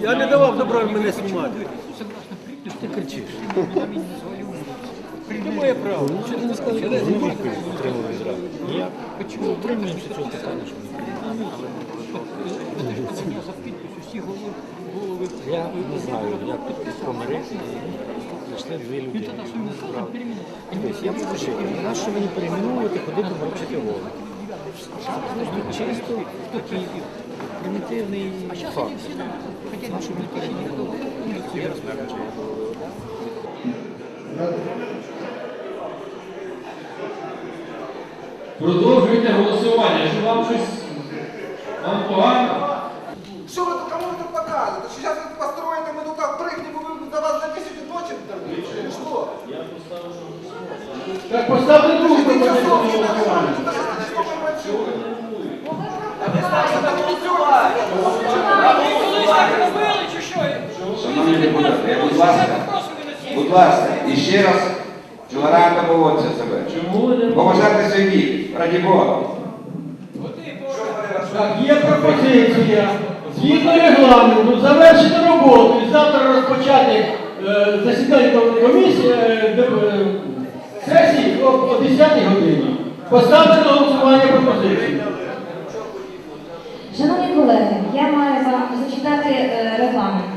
Я не давав добра мене знімати. Ти кричиш. Це моє право. Нічого ти не сказав, що я знімаю. Я почему утримуємося цього питання, що Я не знаю, як підпис помирити, знайшли дві людини. Я буду жити. На що мені перейменовувати, ходити мовчати голову? Чисто такий примітивний факт. На що мені перейменовувати? Я розповідаю. Продовжуйте голосування, що вам щось вам погано? Что вы тут, кому вы тут показываете? Сейчас вы построите, мы тут как прыгнем, и вы за вас за 10 ночи дадут? Или что? Так поставте другу Ты пропозицію часов на не голосування. Шановні депутати, будь ласка, будь ласка, і ще раз толерантно поводьте себе. Чому не Поважайте свій вік, раді Бога. Так, є пропозиція. Згідно регламенту, завершити роботу і завтра розпочати е, засідання комісії е, е, сесії о, о 10 годині. Поставте на голосування пропозицію. Шановні колеги, я маю вам зачитати е, регламент.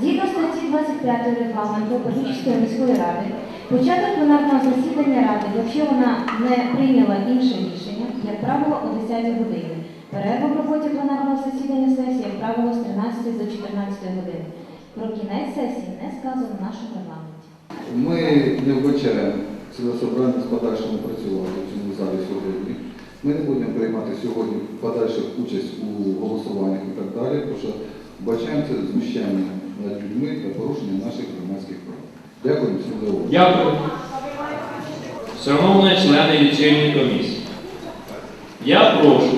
Згідно статті 25 регламенту Пожичівської міської ради, початок пленарного засідання ради, якщо вона не прийняла інше рішення, як правило, о 10 годині. Перерва в роботі пленарного засідання сесії, як правило, з 13 до 14 години. Про кінець сесії не сказано в нашому регламенті. Ми не вбачаємо цілесобраність подальшому працювати в цьому залі сьогодні. Ми не будемо приймати сьогодні подальшу участь у голосуваннях і так далі, вбачаємо це знущання над людьми та порушення наших громадських прав. Дякую всім за увагу. Дякую. Шановні члени лічильної комісії, я прошу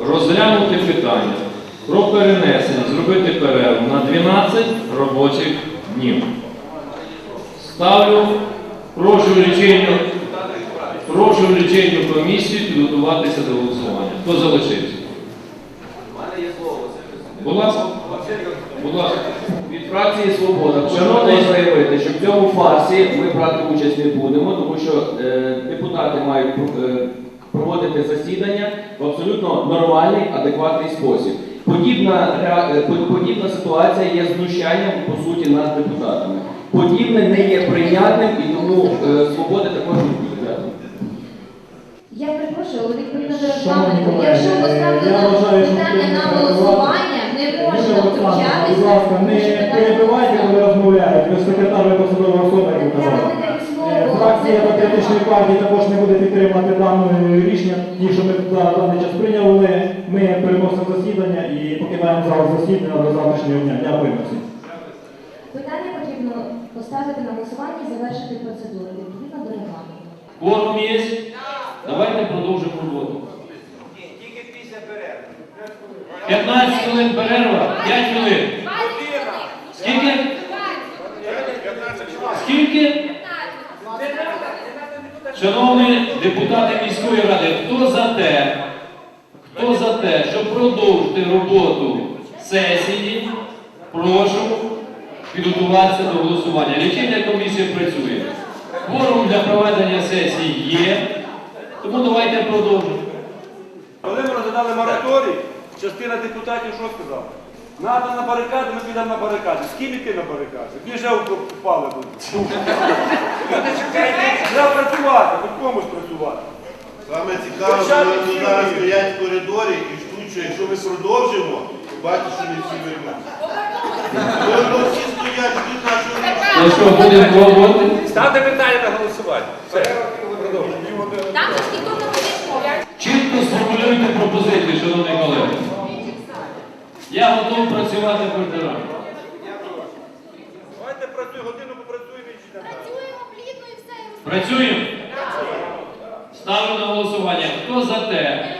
розглянути питання про перенесення, зробити перерву на 12 робочих днів. Ставлю, прошу лічильну, прошу лічильну комісію підготуватися до голосування. Хто залишився? Будь ласка. Будь ласка. Від фракції Свобода Шановний- заявити, що в цьому фарсі ми брати участь не будемо, тому що е, депутати мають е, проводити засідання в абсолютно нормальний, адекватний спосіб. Подібна, е, подібна ситуація є знущанням по суті над депутатами. Подібне не є прийнятним і тому е, свобода також не буде. Я перепрошую, але відповідно до регламенту, якщо я поставлено вважаю, що питання на голосування, втручатися. Будь ласка, не перебивайте, коли розмовляють. Ви секретар ви посадова особа, як казали. Е, Фракція Патріотичної партії також не буде підтримувати дане рішення. Ті, що ми зараз даний час прийняли, ми переносимо засідання і покидаємо зал засідання до завтрашнього дня. Дякуємо всім. Питання потрібно поставити на голосування і завершити процедуру відповідно до регламенту. Кворум є? Давайте продовжимо роботу. 15 хвилин перерва, 5 хвилин. Скільки? Скільки? Шановні депутати міської ради, хто за те, хто за те, щоб продовжити роботу сесії, прошу підготуватися до голосування. Лічильна комісія працює. Кворум для проведення сесії є, тому давайте продовжимо. Коли ми розглядали мораторій, частина депутатів що сказала? Надо на барикади, ми підемо на барикади. З ким іти на барикади? Біже впали будуть. Треба працювати, хоч комусь працювати. Саме цікаве, що вони зараз стоять в коридорі і ждуть, що якщо ми продовжимо, то бачите, що не всі вийдуть. Вони всі стоять, ждуть нашого рішення. Ну що, будемо пробувати? Ставте питання на голосування. Там ж ніхто не буде Чітко сформулюйте пропозиції, шановні колеги. Я готовий працювати в ранку. Давайте працюємо, годину попрацюємо і йдемо. Працюємо? Ставлю на голосування. Хто за те?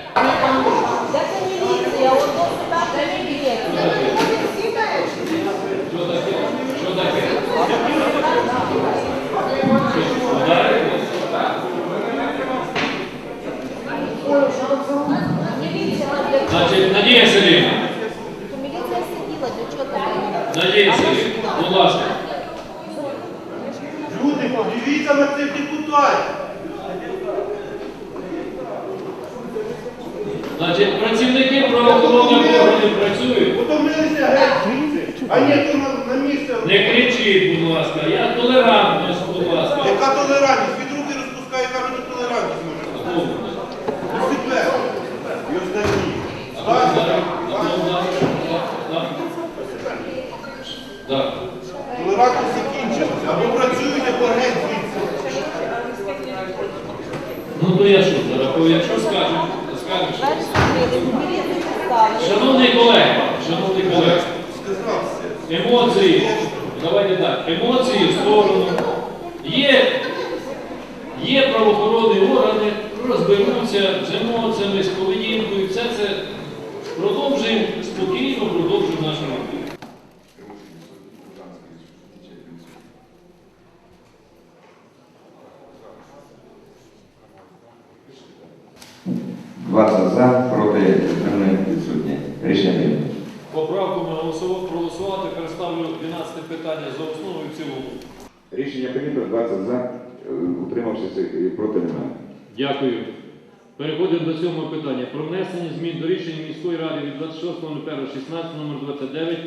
Значить, Надія там? Надія Селіна, будь ласка. Люди, подивіться на цих депутатів. Значить, працівники правоохоронних органів працюють. Утомилися геть звідси. А ні, то на, на місце. Не кричіть, будь ласка. Я толерантність, будь ласка. Яка толерантність? Від руки розпускає, яка мені толерантність може бути? Ну, себе. І останні. Стасі, Так. Толерантність закінчилася. Або працюють, або геть звідси. Ну то я що, зараз, якщо. Двері закрили, міліцію поставили. Шановний колега, шановний колега, емоції, давайте так, емоції в сторону. Є, є правоохоронні органи, розберуться з емоціями, з поведінкою, все це 20 за, проти не відсутні. Рішення прийнято. Поправку ми проголосувати. Переставлю 12 питання за основу і в цілому. Рішення прийнято 20 за, е, утримавшись е, проти немає. Дякую. Переходимо до сьомого питання. Про внесення змін до рішення міської ради від 26.01.16 номер 29